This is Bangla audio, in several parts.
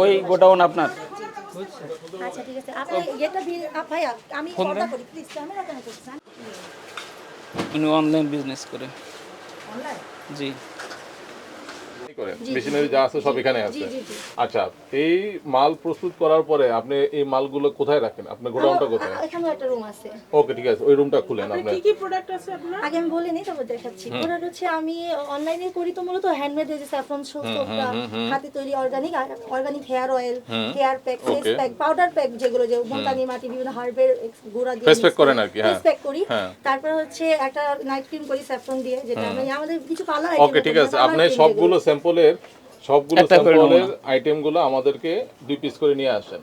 ওই গোডাউন আপনার। আচ্ছা ঠিক আছে। আপনি এটা ভাইয়া আমি পর্দা করি প্লিজ ক্যামেরা কেন করছেন উনি অনলাইন বিজনেস করে। জি। করে মেশিনারি যা আছে সব এখানে আছে। জি, জি, জি। আচ্ছা এই মাল প্রস্তুত করার পরে আপনি এই মালগুলো কোথায় রাখেন? আপনার গোডাউনটা কোথায়? এখানেও একটা রুম আছে। ওকে ঠিক আছে ওই রুমটা খুলেন আপনি কি কি প্রোডাক্ট আছে আপনার? আগে আমি বলে তারপর দেখাচ্ছি। প্রোডাক্ট হচ্ছে আমি অনলাইনে করি তো মূলত হ্যান্ডমেড যে স্যাফরন সোপটা হাতে তৈরি organic organic hair oil hair pack face pack powder pack যেগুলো যে মুলতানি মাটি বিভিন্ন হার্বের গুঁড়া দিয়ে Face pack করেন আর কি, হ্যাঁ। ফেস প্যাক করি। হ্যাঁ। তারপর হচ্ছে একটা নাইট ক্রিম করি স্যাফরন দিয়ে যেটা আমি আমাদের কিছু ওকে ঠিক আছে আপনি সবগুলো স্যাম্পলের সবগুলো স্যাম্পলের আইটেমগুলো আমাদেরকে দুই পিস করে নিয়ে আসেন।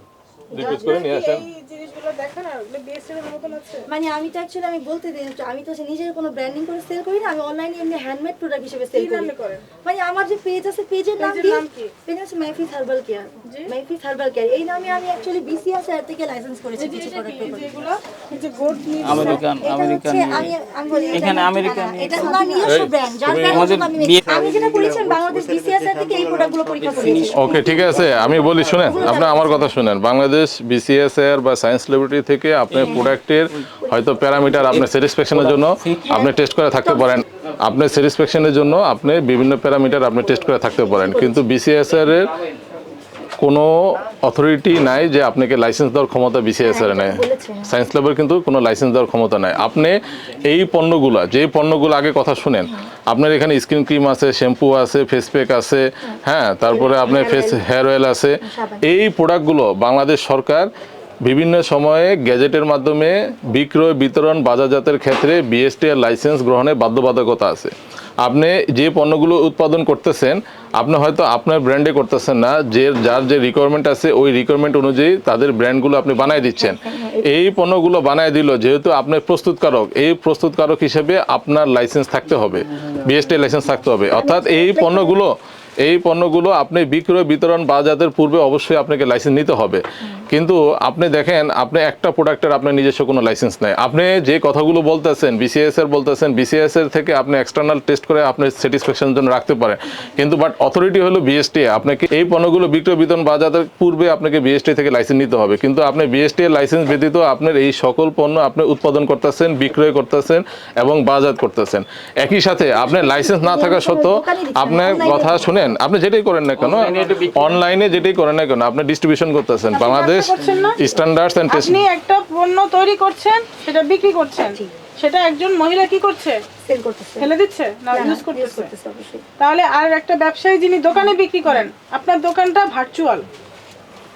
দুই পিস করে নিয়ে আসেন। জিনিসগুলো দেখেন আর ওগুলো বিএসসি মতন আছে? মানে আমি তো অ্যাকচুয়ালি আমি বলতে দিই আমি তো নিজের কোনো ব্র্যান্ডিং করে সেল করি না আমি অনলাইনে এমনি হ্যান্ডমেড প্রোডাক্ট হিসেবে সেল করি। মানে আমার যে পেজ আছে পেজের নাম কি? পেজ আছে মাইফিস হার্বাল কেয়ার মাইফিস হার্বাল কেয়ার এই নামে আমি অ্যাকচুয়ালি বিসিএস এর থেকে লাইসেন্স করেছি কিছু প্রোডাক্ট এই যেগুলো যে নিয়ে আমেরিকান আমেরিকান আমি আমি বলি এখানে আমেরিকান এটা ওনার নিজস্ব ব্র্যান্ড যার ব্র্যান্ড আমি আমি যেটা করেছেন বাংলাদেশ বিসিএস এর থেকে এই প্রোডাক্টগুলো পরীক্ষা করেছি। ওকে ঠিক আছে আমি বলি শুনেন আপনি আমার কথা শুনেন। বাংলাদেশ বিসিএস এর বা সায়েন্স ল্যাবরেটরি থেকে আপনার প্রোডাক্টের হয়তো প্যারামিটার আপনার স্যাটিসফ্যাকশনের জন্য আপনি টেস্ট করে থাকতে পারেন। আপনার স্যাটিসফ্যাকশনের জন্য আপনি বিভিন্ন প্যারামিটার আপনি টেস্ট করে থাকতে পারেন। কিন্তু বিসিএস এর কোনো অথরিটি নাই যে আপনাকে লাইসেন্স দেওয়ার ক্ষমতা বিসিএস নেয় সায়েন্স ল্যাবের কিন্তু কোনো লাইসেন্স দেওয়ার ক্ষমতা নাই। আপনি এই পণ্যগুলো যে পণ্যগুলো আগে কথা শুনেন আপনার এখানে স্কিন ক্রিম আছে শ্যাম্পু আছে ফেস প্যাক আছে হ্যাঁ। তারপরে আপনার ফেস হেয়ার অয়েল আছে। এই প্রোডাক্টগুলো বাংলাদেশ সরকার বিভিন্ন সময়ে গ্যাজেটের মাধ্যমে বিক্রয়, বিতরণ, বাজারজাতের ক্ষেত্রে বিএসটি এর লাইসেন্স গ্রহণে বাধ্যবাধকতা আছে। আপনি যে পণ্যগুলো উৎপাদন করতেছেন, আপনি হয়তো আপনার ব্র্যান্ডে করতেছেন না, যে, যার যে রিকোয়ারমেন্ট আছে, ওই রিকোয়ারমেন্ট অনুযায়ী তাদের ব্র্যান্ডগুলো আপনি বানায় দিচ্ছেন। এই পণ্যগুলো বানায় দিল যেহেতু আপনার প্রস্তুতকারক, এই প্রস্তুতকারক হিসেবে আপনার লাইসেন্স থাকতে হবে বিএসটি লাইসেন্স থাকতে হবে। অর্থাৎ এই পণ্যগুলো এই পণ্যগুলো আপনি বিক্রয় বিতরণ বাজারের পূর্বে অবশ্যই আপনাকে লাইসেন্স নিতে হবে। কিন্তু আপনি দেখেন আপনি একটা প্রোডাক্টের আপনার নিজস্ব কোনো লাইসেন্স নেই। আপনি যে কথাগুলো বলতেছেন বিসিএস এর বলতেছেন বিসিএস এর থেকে আপনি এক্সটার্নাল টেস্ট করে আপনি স্যাটিসফ্যাকশনের জন্য রাখতে পারেন। কিন্তু বাট অথরিটি হলো বিএসটি আপনাকে এই পণ্যগুলো বিক্রয় বিতরণ বাজারের পূর্বে আপনাকে বিএসটি থেকে লাইসেন্স নিতে হবে। কিন্তু আপনি বিএসটি এর লাইসেন্স ব্যতীত আপনার এই সকল পণ্য আপনি উৎপাদন করতেছেন বিক্রয় করতেছেন এবং বাজার করতেছেন। একই সাথে আপনার লাইসেন্স না থাকা সত্ত্বেও আপনার কথা শুনেন আপনি যেটাই করেন না কেন অনলাইনে যেটাই করেন না কেন আপনি ডিস্ট্রিবিউশন করতেছেন। বাংলাদেশ স্ট্যান্ডার্ডস এন্ড টেস্ট আপনি একটা পণ্য তৈরি করছেন সেটা বিক্রি করছেন। সেটা একজন মহিলা কি করছে? সেল করতেছে। ফেলে দিচ্ছে না ইউজ করতেছে? করতেছে তাহলে আর একটা ব্যবসায়ী যিনি দোকানে বিক্রি করেন আপনার দোকানটা ভার্চুয়াল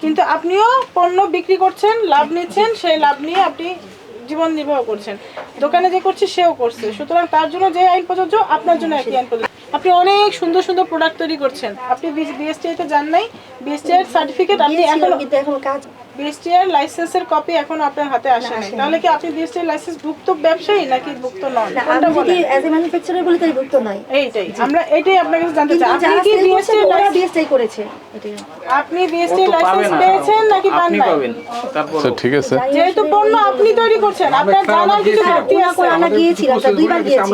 কিন্তু আপনিও পণ্য বিক্রি করছেন লাভ নিচ্ছেন সেই লাভ নিয়ে আপনি জীবন নির্বাহ করছেন। দোকানে যে করছে সেও করছে। সুতরাং তার জন্য যে আইন প্রযোজ্য আপনার জন্য একই আইন প্রযোজ্য। আপনি অনেক সুন্দর সুন্দর প্রোডাক্ট তৈরি করছেন। আপনি বিএসটিআই তে যান নাই বিএসটিআই সার্টিফিকেট আপনি এখন কাজ বিএসটিআই লাইসেন্সের কপি এখনও আপনার হাতে আসে নাই। তাহলে কি আপনি বিএসটিআই লাইসেন্স ভুক্ত ব্যবসায়ী নাকি ভুক্ত নন? কোনটা বলেন? অ্যাজ এ ম্যানুফ্যাকচারার বলি তাই ভুক্ত নয়। এইটাই আমরা এটাই আপনার কাছে জানতে চাই। আপনি কি sell করছে, বিএসটিআই করেছে এটাই। আপনি তো পাবে লাইসেন্স পেয়েছেন নাকি পান আপনি নাই? পাবেন তারপর আচ্ছা ঠিক আছে। যেহেতু পণ্য আপনি তৈরি করছেন আপনার জানার কিছু ঘাটতি আছে? আমরা গিয়েছিলাম স্যার দুইবার গিয়েছি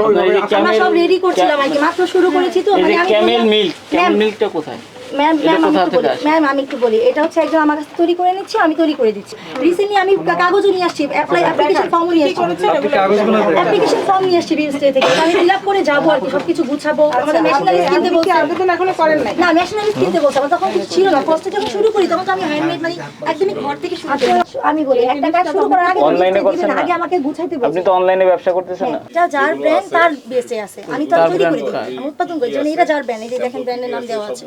আমরা সব রেডি করছিলাম আর কি মাত্র শুরু করেছি তো মানে আমি ক্যামেল মিল্ক ক্যামেল মিল্কটা কোথায়? ম্যাম ম্যাম আমি একটু বলি। ম্যাম আমি একটু বলি। এটা হচ্ছে একজন আমার কাছে তৈরি করে নিচ্ছে আমি তৈরি করে দিচ্ছি। রিসেন্টলি আমি কাগজও নিয়ে আসছি অ্যাপ্লাই অ্যাপ্লিকেশন ফর্মও নিয়ে আসছি। অ্যাপ্লিকেশন ফর্ম নিয়ে আসছি বিএসটি থেকে আমি ফিল আপ করে যাব আর কি সবকিছু গুছাবো। আমাদের মেশিনারিজ কিনতে বলছে আবেদন এখনও করেন নাই? না মেশিনারিজ কিনতে বলছে আমার তখন কিছু ছিল না। ফার্স্টে যখন শুরু করি তখন তো আমি হ্যান্ডমেড মানে একদমই ঘর থেকে শুরু করি। আমি বলি একটা কাজ শুরু করার আগে দিবেন করছেন? আগে আমাকে গুছাইতে বলছে। আপনি তো অনলাইনে ব্যবসা করতেছেন না? যা যার ব্র্যান্ড তার বেসে আছে। আমি তো তৈরি করে দিই উৎপাদন করি। যেমন এটা যার ব্র্যান্ড এই দেখেন ব্র্যান্ডের নাম দেওয়া আছে।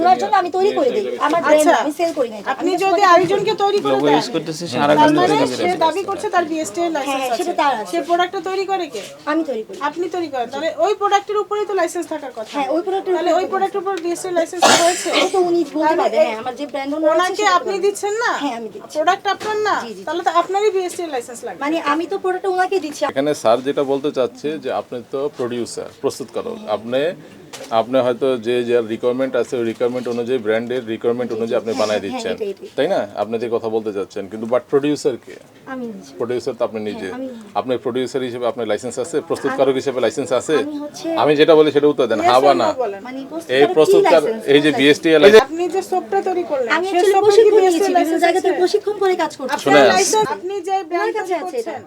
ওনার জন্য আমি তৈরি করে দিই। আমার ব্র্যান্ড আচ্ছা। আমি সেল করি না আপনি যদি আরেকজনকে তৈরি করে দেন ইউজ করতেছি সারা তার দিন মানে সে দাবি। করছে তার বিএসটিআই হ্যাঁ, লাইসেন্স সেটা তার আছে। সে প্রোডাক্টটা তৈরি করে কে? আমি তৈরি করি। আপনি তৈরি করেন তাহলে ওই প্রোডাক্টের উপরেই তো লাইসেন্স থাকার কথা। হ্যাঁ ওই প্রোডাক্টের তাহলে ওই প্রোডাক্টের উপর বিএসটিআই লাইসেন্স এটা তো উনি বলতে হ্যাঁ আমার যে ব্র্যান্ড ওনাকে আপনি দিচ্ছেন না? হ্যাঁ, আমি দিচ্ছি। প্রোডাক্ট আপনার না। তাহলে তো আপনারই বিএসটিআই লাইসেন্স লাগবে। মানে আমি তো প্রোডাক্টটা ওনাকে দিচ্ছি। এখানে স্যার যেটা বলতে চাচ্ছে যে আপনি তো প্রডিউসার প্রস্তুতকারক। আপনি আপনি হয়তো যে যে রিকোয়ারমেন্ট আছে ওই রিকোয়ারমেন্ট অনুযায়ী ব্র্যান্ডের রিকোয়ারমেন্ট অনুযায়ী আপনি বানাই দিচ্ছেন। হ্যাঁ, এটাই, এটাই। তাই না? আপনি যে কথা বলতে চাচ্ছেন কিন্তু বাট প্রোডিউসার কে? আমি নিজে। প্রোডিউসার তো আপনি নিজে। আপনি প্রোডিউসার হিসেবে আপনার লাইসেন্স আছে প্রস্তুতকারক হিসেবে লাইসেন্স আছে। আমি যেটা বলি সেটা উত্তর দেন হ্যাঁ বা না মানে এই প্রস্তুতকার এই যে বিএসটি? আপনি যে সোপটা তৈরি করলেন আমি আসলে কি প্রশিক্ষণ নিয়েছি বিভিন্ন জায়গাতে প্রশিক্ষণ করে কাজ করছি। আপনি যে ব্র্যান্ড এটা। করছেন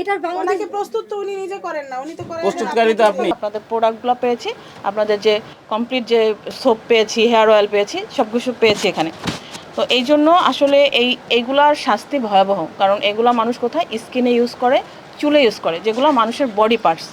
এটার ওনাকে প্রস্তুত তো উনি নিজে করেন না উনি তো করেন প্রস্তুতকারী তো আপনি আপনাদের প্রোডাক্টগুলো পেয়েছি আপনাদের যে কমপ্লিট যে সোপ পেয়েছি হেয়ার অয়েল পেয়েছি সব কিছু পেয়েছি এখানে। তো এই জন্য আসলে এই এইগুলার শাস্তি ভয়াবহ কারণ এগুলা মানুষ কোথায়? স্কিনে ইউজ করে চুলে ইউজ করে যেগুলো মানুষের বডি পার্টস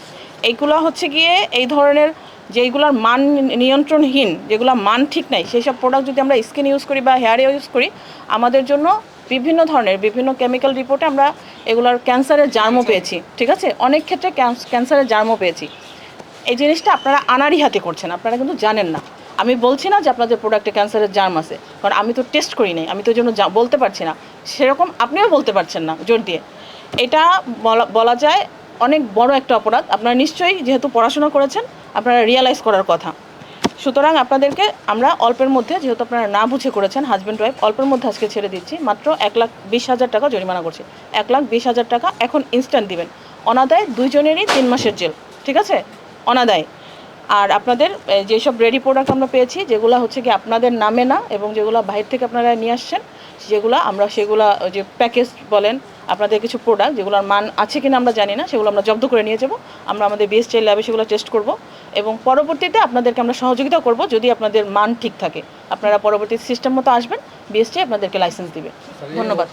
এইগুলো হচ্ছে গিয়ে এই ধরনের যেইগুলোর মান নিয়ন্ত্রণহীন যেগুলো মান ঠিক নাই সেই সব প্রোডাক্ট যদি আমরা স্কিন ইউজ করি বা হেয়ারে ইউজ করি আমাদের জন্য বিভিন্ন ধরনের বিভিন্ন কেমিক্যাল রিপোর্টে আমরা এগুলার ক্যান্সারের জার্মও পেয়েছি ঠিক আছে? অনেক ক্ষেত্রে ক্যান্স- ক্যান্সারের জার্মও পেয়েছি। এই জিনিসটা আপনারা আনারি হাতে করছেন আপনারা কিন্তু জানেন না। আমি বলছি না যে আপনাদের প্রোডাক্টে ক্যান্সারের জার্ম আছে কারণ আমি তো টেস্ট করি নাই আমি তো জন্য বলতে পারছি না। সেরকম আপনিও বলতে পারছেন না জোর দিয়ে। এটা বলা বলা যায় অনেক বড় একটা অপরাধ। আপনারা নিশ্চয়ই যেহেতু পড়াশোনা করেছেন আপনারা রিয়ালাইজ করার কথা। সুতরাং আপনাদেরকে আমরা অল্পের মধ্যে, যেহেতু আপনারা না বুঝে করেছেন হাজব্যান্ড ওয়াইফ অল্পের মধ্যে আজকে ছেড়ে দিচ্ছি, মাত্র এক লাখ বিশ হাজার টাকা জরিমানা করছি। এক লাখ বিশ হাজার টাকা এখন ইনস্ট্যান্ট দিবেন। অনাদায় দুইজনেরই তিন মাসের জেল ঠিক আছে? অনাদায়। আর আপনাদের যেসব রেডি প্রোডাক্ট আমরা পেয়েছি, যেগুলো হচ্ছে কি আপনাদের নামে না, এবং যেগুলো বাইরে থেকে আপনারা নিয়ে আসছেন, যেগুলো আমরা সেগুলো যে প্যাকেজ বলেন, আপনাদের কিছু প্রোডাক্ট যেগুলোর মান আছে কিনা আমরা জানি না, সেগুলো আমরা জব্দ করে নিয়ে যাব। আমরা আমাদের বিএসটি ল্যাবে সেগুলো টেস্ট করব, এবং পরবর্তীতে আপনাদেরকে আমরা সহযোগিতা করব যদি আপনাদের মান ঠিক থাকে। আপনারা পরবর্তী সিস্টেম মতো আসবেন বিএসটি আপনাদেরকে লাইসেন্স দিবে। ধন্যবাদ।